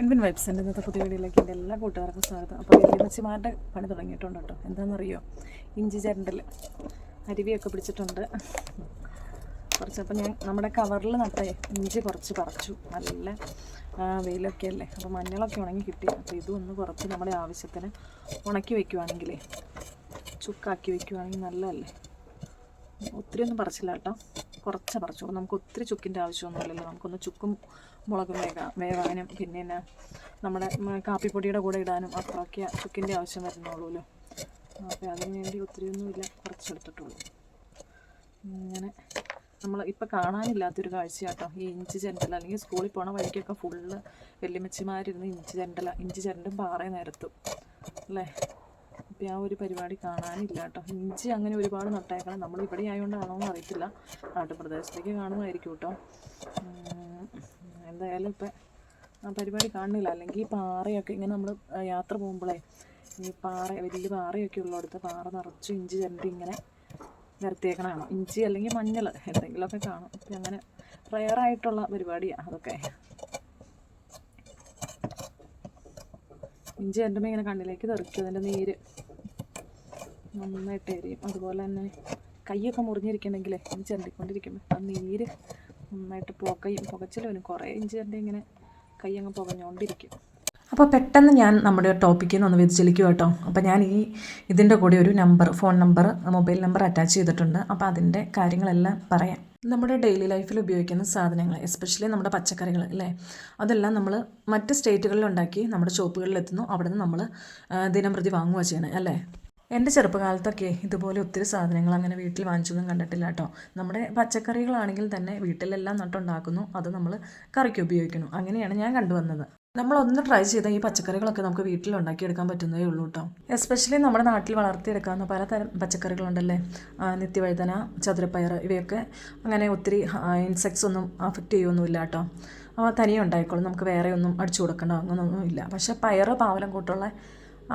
എൻവിൻ വൈബ്സിന്റെ ഇന്നത്തെ പുതിയ വീഡിയോയിലേക്ക് എന്റെ എല്ലാ കൂട്ടുകാർക്കും സ്വാഗതം. അപ്പോൾ വലിയമ്മച്ചിമാരുടെ പണി തുടങ്ങിയിട്ടുണ്ട് കേട്ടോ. എന്താണെന്നറിയോ? ഇഞ്ചി ചരണ്ടൽ അരുവിയൊക്കെ പിടിച്ചിട്ടുണ്ട്. കുറച്ച് അപ്പോൾ ഞാൻ നമ്മുടെ കവറിൽ നട്ടേ ഇഞ്ചി കുറച്ച് പറിച്ചു. നല്ല വെയിലൊക്കെ അല്ലേ? അപ്പോൾ മഞ്ഞളൊക്കെ ഉണങ്ങി കിട്ടി. അപ്പോൾ ഇതും ഒന്ന് കുറച്ച് നമ്മുടെ ആവശ്യത്തിന് ഉണക്കി വയ്ക്കുവാണെങ്കിൽ ചുക്കാക്കി വയ്ക്കുവാണെങ്കിൽ നല്ലതല്ലേ? ഒത്തിരി ഒന്നും പറിച്ചില്ല കേട്ടോ. കുറച്ച് പറിച്ചോളൂ നമുക്ക് ഒത്തിരി ചുക്കിന്റെ ആവശ്യമൊന്നുമില്ലല്ലോ. നമുക്കൊന്ന് ചുക്കും മുളകും വേകാം വേവാനും പിന്നെ എന്നാ നമ്മുടെ കാപ്പിപ്പൊടിയുടെ കൂടെ ഇടാനും അത്രയൊക്കെ ചുക്കിന്റെ ആവശ്യം വരുന്നുള്ളൂല്ലോ. അപ്പോൾ അതിന് വേണ്ടി ഒത്തിരി ഒന്നുമില്ല കുറച്ചെടുത്തിട്ടുള്ളൂ ഇങ്ങനെ നമ്മൾ ഇപ്പം കാണാനില്ലാത്തൊരു കാഴ്ചയാട്ടോ. ഈ ഇഞ്ചി ചെണ്ടല അല്ലെങ്കിൽ സ്കൂളിൽ പോണ വഴിക്കൊക്കെ ഫുള്ള് വെല്ലുമിച്ചിമാരിരുന്ന് ഇഞ്ചി ചെണ്ടല ഇഞ്ചി ചെണ്ടും പാറയും നിരത്തും. അല്ലേ? ഇപ്പം ആ ഒരു പരിപാടി കാണാനില്ല കേട്ടോ. ഇഞ്ചി അങ്ങനെ ഒരുപാട് നട്ടേക്കണം. നമ്മൾ ഇവിടെ ആയതുകൊണ്ടാണോ എന്ന് അറിയത്തില്ല. നാട്ടുപ്രദേശത്തേക്ക് കാണുമായിരിക്കും കേട്ടോ. എന്തായാലും ഇപ്പം ആ പരിപാടി കാണുന്നില്ല. അല്ലെങ്കിൽ ഈ പാറയൊക്കെ ഇങ്ങനെ നമ്മൾ യാത്ര പോകുമ്പോഴേ ഈ പാറ വലിയ പാറയൊക്കെ ഉള്ളിടത്ത് പാറ നിറച്ച് ഇഞ്ചി ചരണ്ടി ഇങ്ങനെ നിരത്തിയേക്കണതാണ് ഇഞ്ചി അല്ലെങ്കിൽ മഞ്ഞൾ എന്തെങ്കിലുമൊക്കെ കാണും. അപ്പം അങ്ങനെ റയറായിട്ടുള്ള പരിപാടിയാണ് അതൊക്കെ. ഇഞ്ചി എന്റെ ഇങ്ങനെ കണ്ണിലേക്ക് തെറിക്കും. അതിന്റെ നീര് നന്നായിട്ട് എരിയും. അതുപോലെ തന്നെ കൈയൊക്കെ മുറിഞ്ഞിരിക്കണമെങ്കിൽ ഇഞ്ചി ചെരണ്ടിക്കൊണ്ടിരിക്കുമ്പോൾ ആ നീര് നന്നായിട്ട് പുകയും പുകച്ചിലും കുറേ ഇഞ്ചി ചെരണ്ടി ഇങ്ങനെ കൈ അങ്ങ് പുകഞ്ഞുകൊണ്ടിരിക്കും അപ്പോൾ പെട്ടെന്ന് ഞാൻ നമ്മുടെ ടോപ്പിക്കിൽ നിന്ന് ഒന്ന് വ്യതിചലിക്കും കേട്ടോ അപ്പോൾ ഞാൻ ഈ ഇതിന്റെ കൂടെ ഒരു number phone number mobile number attach ചെയ്തിട്ടുണ്ട്. അപ്പോൾ അതിന്റെ കാര്യങ്ങളെല്ലാം പറയാം. നമ്മുടെ ഡെയിലി ലൈഫിൽ ഉപയോഗിക്കുന്ന സാധനങ്ങൾ എസ്പെഷ്യലി നമ്മുടെ പച്ചക്കറികൾ അല്ലേ? അതെല്ലാം നമ്മൾ മറ്റ് സ്റ്റേറ്റുകളിൽ ഉണ്ടാക്കി നമ്മുടെ ഷോപ്പുകളിൽ എത്തുന്നു. അവിടെ നിന്ന് നമ്മൾ ദിനം പ്രതി വാങ്ങുക ചെയ്യണം അല്ലേ? എന്റെ ചെറുപ്പകാലത്തൊക്കെ ഇതുപോലെ ഒത്തിരി സാധനങ്ങൾ അങ്ങനെ വീട്ടിൽ വാങ്ങിച്ചൊന്നും കണ്ടിട്ടില്ല കേട്ടോ നമ്മുടെ പച്ചക്കറികളാണെങ്കിൽ തന്നെ വീട്ടിലെല്ലാം നട്ടുണ്ടാക്കുന്നു. അത് നമ്മൾ കറിക്ക് ഉപയോഗിക്കുന്നു. അങ്ങനെയാണ് ഞാൻ കണ്ടുവന്നത്. നമ്മളൊന്ന് ട്രൈ ചെയ്താൽ ഈ പച്ചക്കറികളൊക്കെ നമുക്ക് വീട്ടിൽ ഉണ്ടാക്കിയെടുക്കാൻ പറ്റുന്നതേ ഉള്ളൂ കേട്ടോ എസ്പെഷ്യലി നമ്മുടെ നാട്ടിൽ വളർത്തിയെടുക്കാവുന്ന പലതരം പച്ചക്കറികളുണ്ടല്ലേ? നിത്യവഴുതന ചതുരപ്പയർ ഇവയൊക്കെ അങ്ങനെ ഒത്തിരി ഇൻസെക്ട്സ് ഒന്നും അഫക്റ്റ് ചെയ്യുമൊന്നുമില്ല കേട്ടോ അവ തനിയെ ഉണ്ടായിക്കോളും നമുക്ക് വേറെ ഒന്നും അടിച്ചു കൊടുക്കേണ്ട അങ്ങനൊന്നും ഇല്ല. പക്ഷേ പയർ പാവലം കൂട്ടുള്ള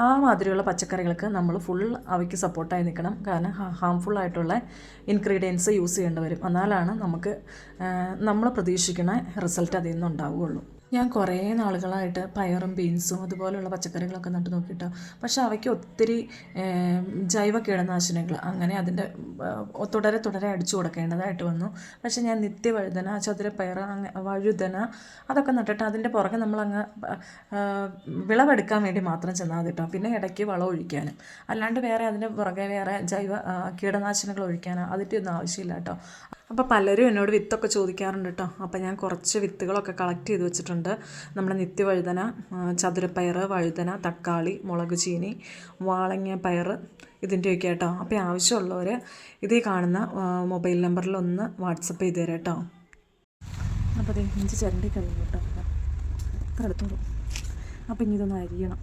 ആ മാതിരിയുള്ള പച്ചക്കറികൾക്ക് നമ്മൾ ഫുൾ അവയ്ക്ക് സപ്പോർട്ടായി നിൽക്കണം. കാരണം ഹാംഫുൾ ആയിട്ടുള്ള ഇൻഗ്രീഡിയൻസ് യൂസ് ചെയ്യേണ്ടി വരും. എന്നാലാണ് നമുക്ക് നമ്മൾ പ്രതീക്ഷിക്കുന്ന റിസൾട്ട് അതിൽ നിന്ന് ഉണ്ടാവുകയുള്ളൂ ഞാൻ കുറേ നാളുകളായിട്ട് പയറും ബീൻസും അതുപോലെയുള്ള പച്ചക്കറികളൊക്കെ നട്ടു നോക്കിയിട്ടോ. പക്ഷേ അവയ്ക്ക് ഒത്തിരി ജൈവ കീടനാശിനികൾ അങ്ങനെ അതിന്റെ തുടരെ തുടരെ അടിച്ചു കൊടുക്കേണ്ടതായിട്ട് വന്നു. പക്ഷേ ഞാൻ നിത്യവഴുതന ചതുരപ്പയർ വഴുതന അതൊക്കെ നട്ടിട്ട് അതിന്റെ പുറകെ നമ്മളങ്ങ് വിളവെടുക്കാൻ വേണ്ടി മാത്രം ചെന്നാൽ കേട്ടോ പിന്നെ ഇടയ്ക്ക് വളം ഒഴിക്കാനും. അല്ലാണ്ട് വേറെ അതിന്റെ പുറകെ വേറെ ജൈവ കീടനാശിനികൾ ഒഴിക്കാനോ അതിന്റെ ഒന്നും ആവശ്യമില്ല കേട്ടോ അപ്പോൾ പലരും എന്നോട് വിത്തൊക്കെ ചോദിക്കാറുണ്ട് കേട്ടോ അപ്പോൾ ഞാൻ കുറച്ച് വിത്തുകളൊക്കെ കളക്ട് ചെയ്ത് വെച്ചിട്ടുണ്ട്. നമ്മുടെ നിത്യവഴുതന ചതുരപ്പയർ വഴുതന തക്കാളി മുളക് ചീനി വാളങ്ങ പയർ ഇതിന്റെയൊക്കെ കേട്ടോ അപ്പോൾ ആവശ്യമുള്ളവർ ഇതേ കാണുന്ന മൊബൈൽ നമ്പറിൽ ഒന്ന് വാട്സപ്പ് ചെയ്ത് തരാം കേട്ടോ. അപ്പോൾ അതെ ഇഞ്ചി ചിരണ്ടി കഴിഞ്ഞു കേട്ടോ. എടുത്തോളൂ. അപ്പോൾ ഇനി ഇതൊന്ന് അരിയണം.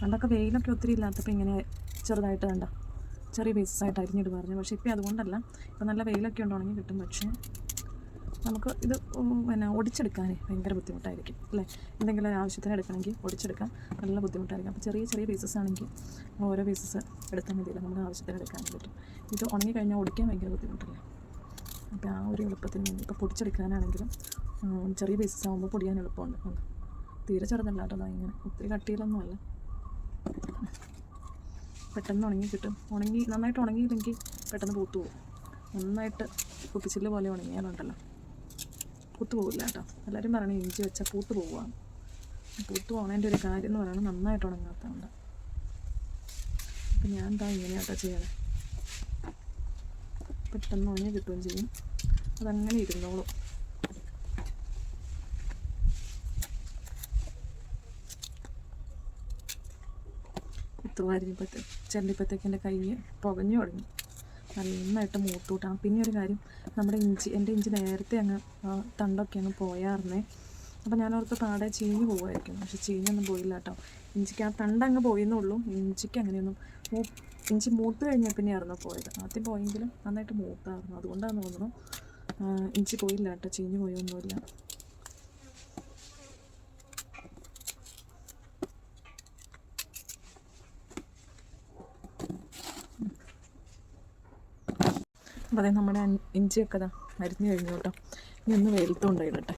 പണ്ടൊക്കെ വെയിലൊക്കെ ഒത്തിരി ഇല്ലാത്തപ്പോൾ ഇങ്ങനെ ചെറുതായിട്ട് കണ്ട ചെറിയ പീസസ് ആയിട്ട് അരിഞ്ഞിട്ട് പറഞ്ഞു. പക്ഷേ ഇപ്പോൾ അതുകൊണ്ടല്ല. ഇപ്പോൾ നല്ല വെയിലൊക്കെ ഉണ്ടെങ്കിൽ കിട്ടും. പക്ഷേ നമുക്ക് ഇത് പിന്നെ ഒടിച്ചെടുക്കാനേ ഭയങ്കര ബുദ്ധിമുട്ടായിരിക്കും അല്ലേ? എന്തെങ്കിലും ഒരു ആവശ്യത്തിന് എടുക്കണമെങ്കിൽ ഒടിച്ചെടുക്കാൻ നല്ല ബുദ്ധിമുട്ടായിരിക്കും. അപ്പോൾ ചെറിയ ചെറിയ പീസസ് ആണെങ്കിൽ ഓരോ പീസസ് എടുത്താൽ മതിയല്ലോ നമ്മുടെ ആവശ്യത്തിന് എടുക്കാൻ പറ്റും. ഇത് ഉണങ്ങി കഴിഞ്ഞാൽ ഒടിക്കാൻ ഭയങ്കര ബുദ്ധിമുട്ടല്ലേ? അപ്പോൾ ആ ഒരു എളുപ്പത്തിന് വേണ്ടി ഇപ്പോൾ പൊടിച്ചെടുക്കാനാണെങ്കിലും ചെറിയ പീസസ് ആകുമ്പോൾ പൊടിയാൻ എളുപ്പമുണ്ട്. തീരെ ചെറുതല്ല കേട്ടോ ദാ ഇങ്ങനെ ഒത്തിരി കട്ടിയിലൊന്നുമല്ല പെട്ടെന്ന് ഉണങ്ങി കിട്ടും. ഉണങ്ങി നന്നായിട്ട് ഉണങ്ങിയില്ലെങ്കിൽ പെട്ടെന്ന് പൂത്തു പോകും. നന്നായിട്ട് കുപ്പിച്ചില്ല് പോലെ ഉണങ്ങിയാലുണ്ടല്ലോ. പൂത്തു പോകില്ല കേട്ടോ. എല്ലാവരും പറയണേ ഇഞ്ചി വെച്ചാൽ പൂത്തു പോവുകയാണ് പൂത്തു പോകണതിന്റെ ഒരു കാര്യം എന്ന് പറയുന്നത് നന്നായിട്ട് ഉണങ്ങാത്തതുകൊണ്ട്. അപ്പം ഞാൻ എന്താ ഇങ്ങനെയാട്ടോ ചെയ്യണേ. പെട്ടെന്ന് ഉണങ്ങി കിട്ടുകയും ചെയ്യും. അതങ്ങനെ ഇരുന്നോളും. കുത്തു വാരിയപ്പോഴത്തെ ചെല്ലിപ്പോഴത്തേക്ക് എന്റെ കൈ പുകഞ്ഞു തുടങ്ങി. നന്നായിട്ട് മൂത്തൂട്ടാം പിന്നെ ഒരു കാര്യം നമ്മുടെ ഇഞ്ചി എന്റെ ഇഞ്ചി നേരത്തെ അങ്ങ് തണ്ടൊക്കെ അങ്ങ് പോയായിരുന്നേ അപ്പോൾ ഞാൻ ഓർത്ത് പാടെ ചീഞ്ഞ് പോകുമായിരിക്കും പക്ഷെ ചീഞ്ഞൊന്നും പോയില്ല കേട്ടോ ഇഞ്ചിക്ക് ആ തണ്ട് അങ്ങ് പോയെന്നുള്ളൂ ഇഞ്ചിക്ക് അങ്ങനെയൊന്നും മൂ ഇഞ്ചി മൂത്ത് കഴിഞ്ഞാൽ പിന്നെയായിരുന്നു പോയത്. ആദ്യം പോയെങ്കിലും നന്നായിട്ട് മൂത്തായിരുന്നു അതുകൊണ്ടാണെന്ന് തോന്നുന്നു ഇഞ്ചി പോയില്ല കേട്ടോ ചീഞ്ഞ് പോയൊന്നുമില്ല. അതെ നമ്മുടെ ഇഞ്ചിയൊക്കെ ഇതാ മരുന്ന് കഴിഞ്ഞു കേട്ടോ. ഇനി ഒന്ന് വെയിലത്തും